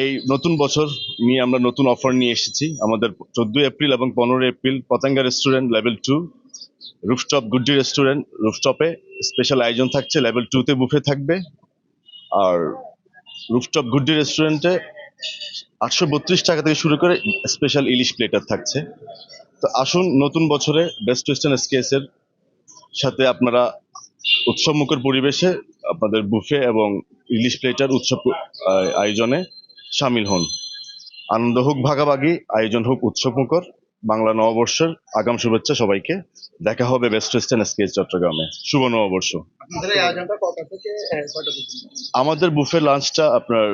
এই নতুন বছর নিয়ে আমরা নতুন অফার নিয়ে এসেছি। আমাদের চোদ্দই এপ্রিল এবং পনেরোই April Patenga restaurant level two rooftop Guddi restaurant রুফটপে special আয়োজন থাকছে। লেভেল টুতে বুফে থাকবে। আর রুফটপ গুড্ডি রেস্টুরেন্টে আটশো বত্রিশ টাকা থেকে শুরু করে স্পেশাল ইলিশ প্লেটার থাকছে। তো আসুন নতুন বছরে বেস্ট ওয়েস্টার্ন এসকেএস এর সাথে আপনারা উৎসবমুখর পরিবেশে আপনাদের বুফে এবং ইলিশ প্লেটার উৎসব আয়োজনে সামিল হন। আনন্দ হোক ভাগাভাগি আয়োজন হোক উৎসবমুখর বাংলা নববর্ষের আগাম শুভেচ্ছা সবাইকে। দেখা হবে বেস্ট ওয়েস্টার্ন স্কেচ চট্টগ্রামে। শুভ নববর্ষ। আমাদের বুফে লাঞ্চটা আপনার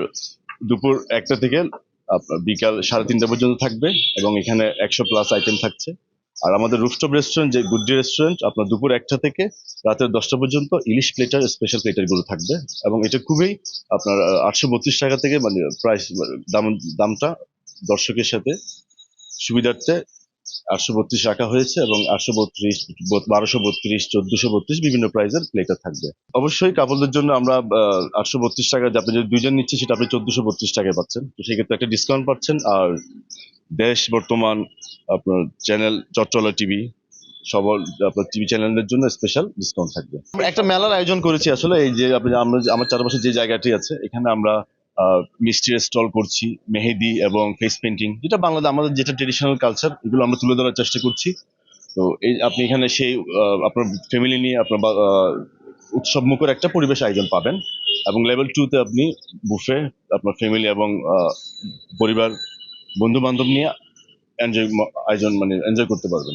দুপুর একটা থেকে বিকাল সাড়ে তিনটা পর্যন্ত থাকবে এবং এখানে একশো প্লাস আইটেম থাকছে। আর আমাদের রুফটপ রেস্টুরেন্ট যে গুড্ডি রেস্টুরেন্ট আপনার দুপুর একটা থেকে রাতের দশটা পর্যন্ত ইলিশ প্লেটার স্পেশাল প্লেটারগুলো থাকবে। এবং এটা খুবই আপনার আটশো বত্রিশ টাকা থেকে মানে প্রাইস দাম, দামটা দর্শকের সাথে সুবিধার্থে আটশো বত্রিশ রাখা হয়েছে এবং আটশো বত্রিশ, বারোশো বত্রিশ, চোদ্দশো বত্রিশ বিভিন্ন প্রাইজের প্লেটার থাকবে। অবশ্যই কাপড়দের জন্য আমরা আটশো বত্রিশ টাকা আপনি যদি দুইজন নিচ্ছে সেটা আপনি চোদ্দশো বত্রিশ টাকায় পাচ্ছেন। তো সেক্ষেত্রে একটা ডিসকাউন্ট পাচ্ছেন আর দেশ বর্তমান আপনার চ্যানেল চট্টলা টিভি, সবল আপনার টিভি চ্যানেলের জন্য স্পেশাল ডিসকাউন্ট থাকবে। একটা মেলার আয়োজন করেছি আসলে, এই যে আপনি আমরা আমার চারপাশে যে জায়গাটি আছে, এখানে আমরা মিষ্টির স্টল করছি, মেহেদি এবং ফেস পেন্টিং যেটা বাংলাদেশ, আমাদের যেটা ট্রেডিশনাল কালচার এগুলো আমরা তুলে ধরার চেষ্টা করছি। তো এই, আপনি এখানে সেই আপনার ফ্যামিলি নিয়ে আপনার উৎসব মুখর একটা পরিবেশ আয়োজন পাবেন। এবং লেভেল টুতে আপনি বুফে আপনার ফ্যামিলি এবং পরিবার বন্ধু বান্ধব নিয়ে এনজয় আয়োজন মানে এনজয় করতে পারবেন।